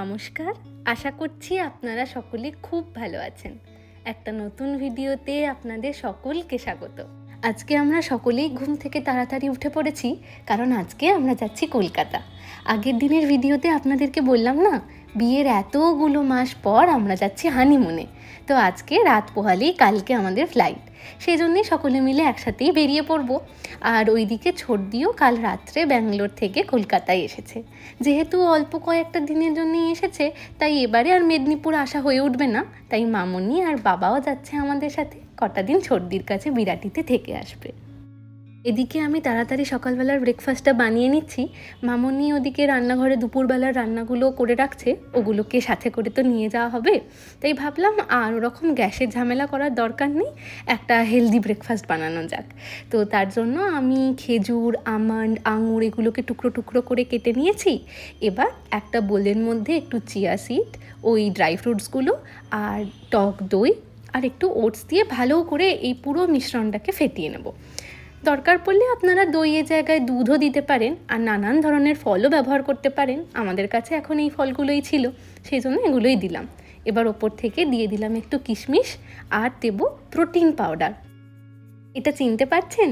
নমস্কার। আশা করছি আপনারা সকলে খুব ভালো আছেন। একটা নতুন ভিডিওতে আপনাদের সকলকে স্বাগত। আজকে আমরা সকলেই ঘুম থেকে তাড়াতাড়ি উঠে পড়েছি, কারণ আজকে আমরা যাচ্ছি কলকাতা। আগের দিনের ভিডিওতে আপনাদেরকে বললাম না বিয়ের এতগুলো মাস পর আমরা যাচ্ছি হানিমুনে তো আজকে রাত পোহালেই কালকে আমাদের ফ্লাইট সেই জন্যই সকলে মিলে একসাথেই বেরিয়ে পড়ব। আর ওইদিকে দিও কাল রাত্রে ব্যাঙ্গালোর থেকে কলকাতায় এসেছে। যেহেতু অল্প কয়েকটা দিনের জন্যই এসেছে, তাই এবারে আর মেদিনীপুর আসা হয়ে উঠবে না। তাই মামনি আর বাবাও যাচ্ছে আমাদের সাথে। কটা দিন ছর্দির কাছে বিরাটিতে থেকে আসবে। এদিকে আমি তাড়াতাড়ি সকালবেলার ব্রেকফাস্টটা বানিয়ে নিচ্ছি। মামনি ওদিকে রান্নাঘরে দুপুরবেলার রান্নাগুলো করে রাখছে, ওগুলোকে সাথে করে তো নিয়ে যাওয়া হবে। তাই ভাবলাম আর ওরকম গ্যাসের ঝামেলা করার দরকার নেই, একটা হেলদি ব্রেকফাস্ট বানানো যাক। তো তার জন্য আমি খেজুর, আমন্ড, আঙুর এগুলোকে টুকরো টুকরো করে কেটে নিয়েছি। এবার একটা বোলের মধ্যে একটু চিয়া সিড ওই ড্রাই ফ্রুটসগুলো আর টক দই আর একটু ওটস দিয়ে ভালো করে এই পুরো মিশ্রণটাকে ফেটিয়ে নেব। দরকার পড়লে আপনারা দইয়ের জায়গায় দুধও দিতে পারেন আর নানান ধরনের ফলও ব্যবহার করতে পারেন। আমাদের কাছে এখন এই ফলগুলোই ছিল সেই জন্য এগুলোই দিলাম। এবার ওপর থেকে দিয়ে দিলাম একটু কিশমিশ আর দেব প্রোটিন পাউডার। এটা চিনতে পারছেন?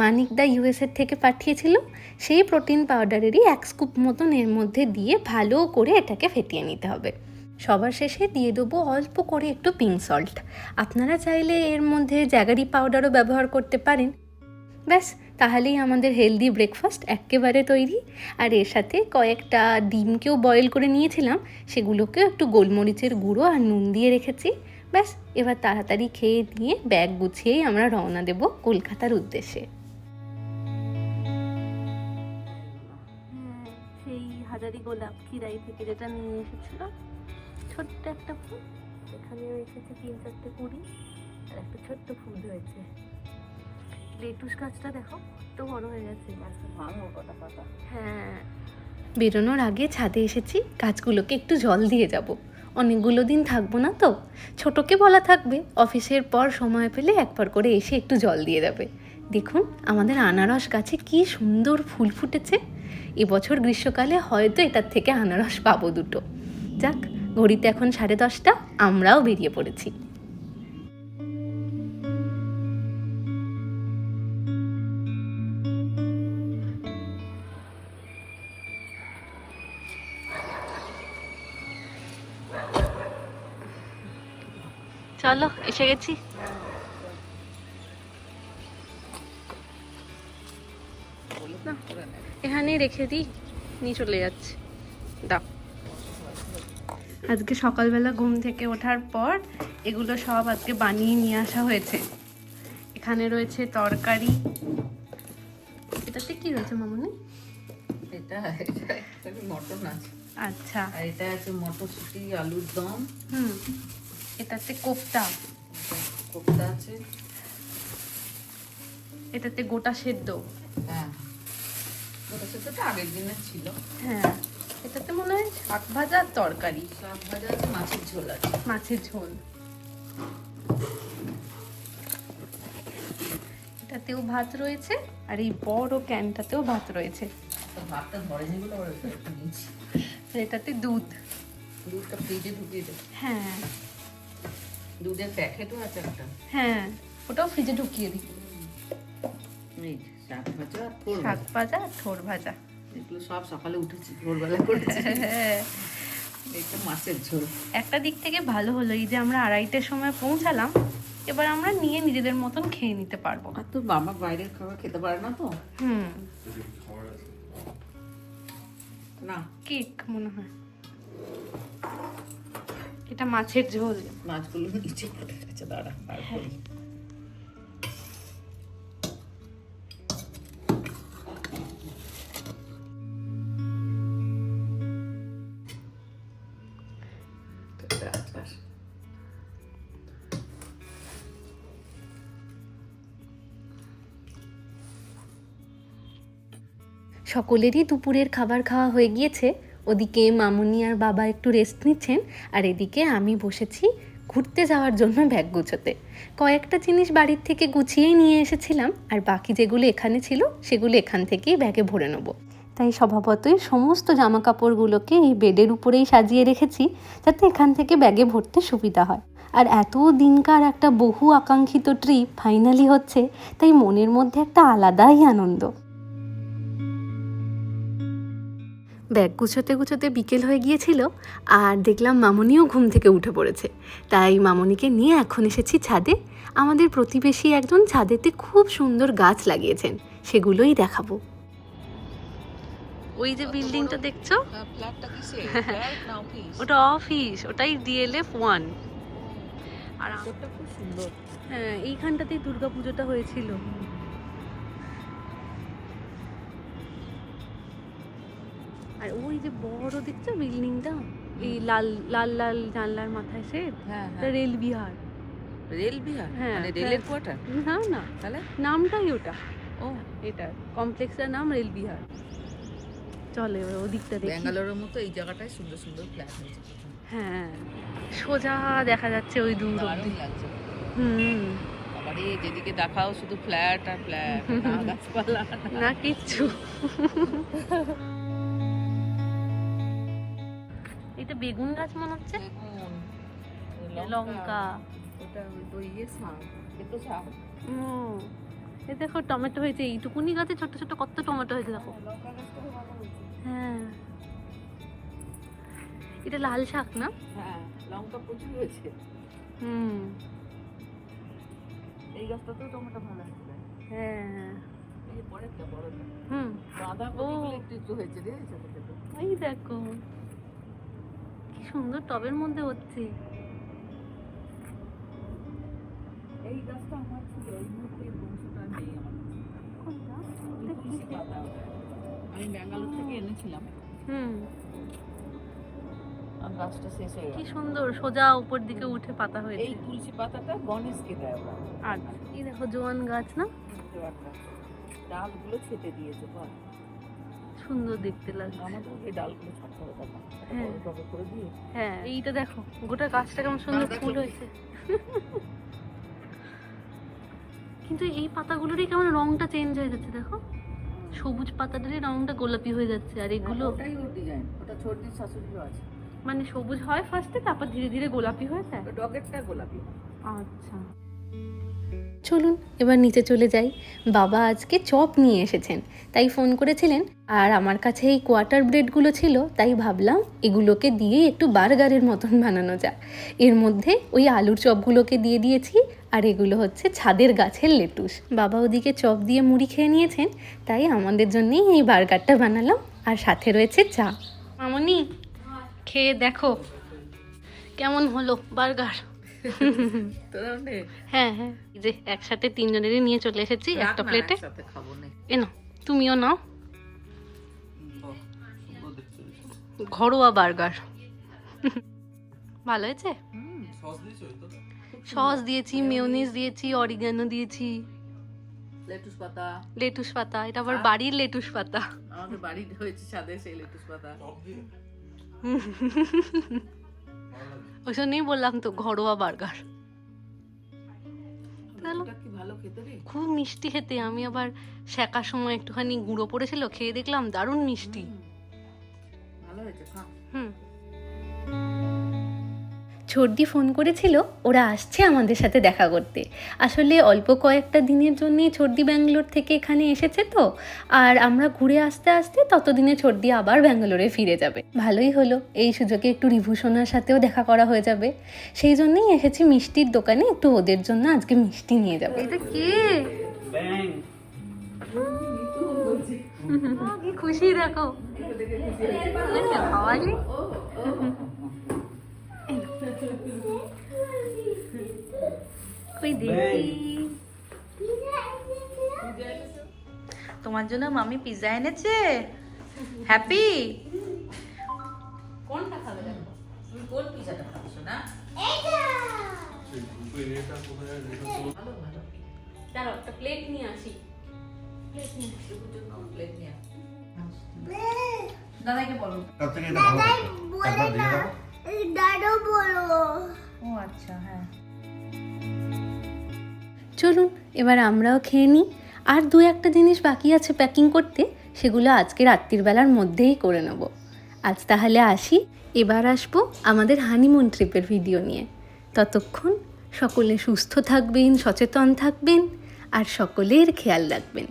মানিক দা ইউএসএর থেকে পাঠিয়েছিল, সেই প্রোটিন পাউডারেরই এক স্কুপ মতন এর মধ্যে দিয়ে ভালো করে এটাকে ফেটিয়ে নিতে হবে। সবার শেষে দিয়ে দেবো অল্প করে একটু পিঙ্ক সল্ট আপনারা চাইলে এর মধ্যে জ্যাগারি পাউডারও ব্যবহার করতে পারেন। ব্যাস, তাহলেই আমাদের হেলদি ব্রেকফাস্ট একেবারে তৈরি। আর এর সাথে কয়েকটা ডিমকেও বয়েল করে নিয়েছিলাম সেগুলোকেও একটু গোলমরিচের গুঁড়ো আর নুন দিয়ে রেখেছি। ব্যাস, এবার তাড়াতাড়ি খেয়ে নিয়ে ব্যাগ গুছিয়েই আমরা রওনা দেব কলকাতার উদ্দেশ্যে। সেই হাজারি গোলাপ খিরাই থেকে যেটা নিয়ে এসেছিল ছোট্ট একটা ফুল এখানেও এসেছে তিন চারটে কুড়ি, আর একটা ছোট্ট ফুল হয়েছে লেটুস গাছটা দেখো কত বড় হয়ে গেছে। হ্যাঁ। বেরোনোর আগে ছাদে এসেছি গাছগুলোকে একটু জল দিয়ে যাব। অনেকগুলো দিন থাকব না তো? ছোটকে বলা থাকবে অফিসের পর সময় পেলে একবার করে এসে একটু জল দিয়ে যাবে। দেখুন আমাদের আনারস গাছে কি সুন্দর ফুল ফুটেছে। এবছর গ্রীষ্মকালে হয়তো এটার থেকে আনারস পাবো দুটো। যাক ঘড়িতে এখন সাড়ে দশটা আমরাও বেরিয়ে পড়েছি। চলো এসে গেছি। না, এখানেই রেখে দিই নিয়ে চলে যাচ্ছে। দাও। আজকে সকালবেলা ঘুম থেকে ওঠার পর এগুলো সব আজকে বানিয়ে নিয়ে আসা হয়েছে। এখানে রয়েছে তরকারি। এটাতে কি রয়েছে মামনি? এটা এটা মটন আছে। আচ্ছা। এটা আছে মটরশুঁটি আলুর দম। হুম। এটাতে কোফতা কোপ্তা আছে? এটাতে গোটা সেদ্ধ। হ্যাঁ। ওটা সেটা আগের দিনের ছিল। হ্যাঁ। এটাতে মনে হয় শাক ভাজা তরকারি। শাক ভাজা আছে মাছের ঝোল আছে। মাছের ঝোল। এটাতেও ভাত রয়েছে আর এই বড় ক্যানটাতেও ভাত রয়েছে। ভাতটা নিয়েছি আর এটাতে দুধ। দুধটা ফ্রিজে ঢুকিয়ে দেবো হ্যাঁ। দুধের প্যাকেটও আছে একটা। হ্যাঁ ওটাও ফ্রিজে ঢুকিয়ে দিই। এই শাক ভাজা আর শাক ভাজা। ভাজা আর থোর ভাজা। এগুলো সব সকালে উঠেছি ভোরবেলা করেছি। হ্যাঁ। এইটা মাছের ঝোল। একটা দিক থেকে ভালো হলো এই যে আমরা আড়াইটের সময় পৌঁছালাম এবার আমরা নিয়ে নিজেদের মতন খেয়ে নিতে পারব। আর তোর বাবা বাইরের খাবার খেতে পারে না তো? হুম। না। কেক মনে হয়। এটা মাছের ঝোল। মাছগুলো নিচে পড়ে গেছে দাঁড়া রাখবার। সকলেরই দুপুরের খাবার খাওয়া হয়ে গিয়েছে। ওদিকে মামুনি আর বাবা একটু রেস্ট নিচ্ছেন, আর এদিকে আমি বসেছি ঘুরতে যাওয়ার জন্য ব্যাগ গুছোতে। কয়েকটা জিনিস বাড়ির থেকে গুছিয়েই নিয়ে এসেছিলাম, আর বাকি যেগুলো এখানে ছিল সেগুলো এখান থেকেই ব্যাগে ভরে নেব। তাই স্বভাবতই সমস্ত জামা কাপড়গুলোকে এই বেডের উপরেই সাজিয়ে রেখেছি, যাতে এখান থেকে ব্যাগে ভরতে সুবিধা হয়। আর এত দিনকার একটা বহু আকাঙ্ক্ষিত ট্রিপ ফাইনালি হচ্ছে, তাই মনের মধ্যে একটা আলাদাই আনন্দ। ব্যাগ গুছোতে গুছোতে বিকেল হয়ে গিয়েছিল আর দেখলাম মামনিও ঘুম থেকে উঠে পড়েছে। তাই মামনিকে নিয়ে এখন এসেছি ছাদে। আমাদের প্রতিবেশী একজন ছাদেতে খুব সুন্দর গাছ লাগিয়েছেন সেগুলোই দেখাবো। ওই যে বিল্ডিংটা দেখছ? ওটা অফিস ওটাই ডিএলএফ ওয়ান আর খুব সুন্দর। হ্যাঁ এইখানটাতেই দুর্গা পুজোটা হয়েছিল। আর ওই যে বড় দেখছ বিল্ডিংটা? এই লাল লাল লাল জানলার মাথায় সে? হ্যাঁ রেল বিহার। রেল বিহার? হ্যাঁ, মানে রেলের হ্যাঁ। কোয়ার্টার? না না। তাহলে? নামটাই ওটা। ও। এটা কমপ্লেক্সের নাম রেল বিহার। চলে ওদিকটা দেখি। ব্যাঙ্গালোরের মতো এই জায়গাটায় সুন্দর সুন্দর ফ্ল্যাট হয়েছে হ্যাঁ সোজা দেখা যাচ্ছে ওই দূর দারুণ লাগছে। হুম। আবারে যেদিকে দেখাও শুধু ফ্ল্যাট আর ফ্ল্যাট না গাছপালা। না কিচ্ছু। বেগুন গাছ মনে হচ্ছে? লঙ্কা। ইয়ে এ এই দেখো টমেটো হয়েছে। এইটুকুনি গাছে ছোট ছোট কত টমেটো হয়েছে দেখো। হয়েছে। হ্যাঁ। এটা লাল শাক না? হ্যাঁ লঙ্কা প্রচুর হয়েছে। হুম। এই গাছটাতেও টমেটো ভালো হয়েছে। হ্যাঁ। এই পরেরটা বড়টা হুম। বাঁধা ও। একটু একটু হয়েছে রে এই দেখো। সুন্দর টবের মধ্যে হচ্ছে। এই গাছটা আমার ছিল এই মুহূর্তে বংশটা নেই আমার কোনটা ওই তুলসী পাতা। আমি ব্যাঙ্গালোর থেকে এনেছিলাম। হুম। আর গাছটা শেষ হয়ে কি সুন্দর সোজা উপর দিকে উঠে পাতা এই তুলসী পাতাটা গণেশকে দেয় ওরা। আর এই দেখো জোয়ান গাছ না? গাছ। ডালগুলো ছেটে দিয়েছে সুন্দর দেখতে লাগছে। আমাদের এই ডালগুলো ছাড়তে হবে হ্যাঁ। করে দিয়ে। হ্যাঁ এইটা দেখো গোটা গাছটা কেমন সুন্দর ফুল। হয়েছে। কিন্তু এই পাতাগুলোরই কেমন রংটা চেঞ্জ হয়ে যাচ্ছে দেখো। সবুজ পাতাটারই রংটা গোলাপি হয়ে যাচ্ছে আর এগুলো শাশুড়িও আছে। মানে সবুজ হয় ফার্স্টে তারপর ধীরে ধীরে গোলাপি হয়ে যায়? ডগেরটা গোলাপি আচ্ছা। চলুন, এবার নিচে চলে যাই। বাবা আজকে চপ নিয়ে এসেছেন, তাই ফোন করেছিলেন। আর আমার কাছে এই কোয়ার্টার ব্রেডগুলো ছিল, তাই ভাবলাম এগুলোকে দিয়ে একটু বার্গারের মতন বানানো যাক। এর মধ্যে ওই আলুর চপগুলোকে দিয়ে দিয়েছি, আর এগুলো হচ্ছে ছাদের গাছের লেটুস। বাবা ওদিকে চপ দিয়ে মুড়ি খেয়ে নিয়েছেন, তাই আমাদের জন্যেই এই বার্গারটা বানালাম। আর সাথে রয়েছে চা। মামনি, খেয়ে দেখো। কেমন হলো বার্গার? হ্যাঁ হ্যাঁ। যে একসাথে তিনজনেরই নিয়ে চলে এসেছি একটা প্লেটে। একসাথে খাব নে। এ নাও তুমিও নাও। ঘরোয়া বার্গার। ভালো হয়েছে? সস দিয়েছি মেয়োনিজ দিয়েছি অরিগানো দিয়েছি। লেটুস পাতা। লেটুস পাতা এটা আবার বাড়ির লেটুস পাতা। আমাদের বাড়ি হয়েছে ছাদে সেই লেটুস পাতা। ওই জন্যই বললাম তো ঘরোয়া বার্গার। খুব মিষ্টি খেতে। আমি আবার শেখার সময় একটুখানি গুঁড়ো পড়েছিল খেয়ে দেখলাম দারুণ মিষ্টি। ভালো হয়েছে ছর্দি ফোন করেছিল ওরা আসছে আমাদের সাথে দেখা করতে। আসলে অল্প কয়েকটা দিনের জন্যই ছর্দি ব্যাঙ্গালোর থেকে এখানে এসেছে তো আর আমরা ঘুরে আসতে আসতে ততদিনে ছর্দি আবার ব্যাঙ্গালোরে ফিরে যাবে। ভালোই হলো এই সুযোগে একটু রিভূষণার সাথেও দেখা করা হয়ে যাবে। সেই জন্যই এসেছি মিষ্টির দোকানে একটু ওদের জন্য আজকে মিষ্টি নিয়ে যাবে। এটা কে খুশি দেখো। খাওয়ালি? কই দেখি তোমার জন্য মামি পিৎজা এনেছে? হ্যাপি কোনটা খাবে দেখো? তুমি কোন পিজাটা খাচ্ছ না ভালো ভালো দাঁড়াও একটা প্লেট নিয়ে আসি। প্লেট নিয়ে দাদাকে বলো। তার থেকে এটা ভালো হতো। তারপর দিয়ে দাও। ও আচ্ছা হ্যাঁ। চলুন, এবার আমরাও খেয়ে নিই। আর দু একটা জিনিস বাকি আছে প্যাকিং করতে, সেগুলো আজকে রাত্রির বেলার মধ্যেই করে নেব। আজ তাহলে আসি, এবার আসব আমাদের হানিমুন ট্রিপের ভিডিও নিয়ে। ততক্ষণ সকলে সুস্থ থাকবেন, সচেতন থাকবেন, আর সকলের খেয়াল রাখবেন।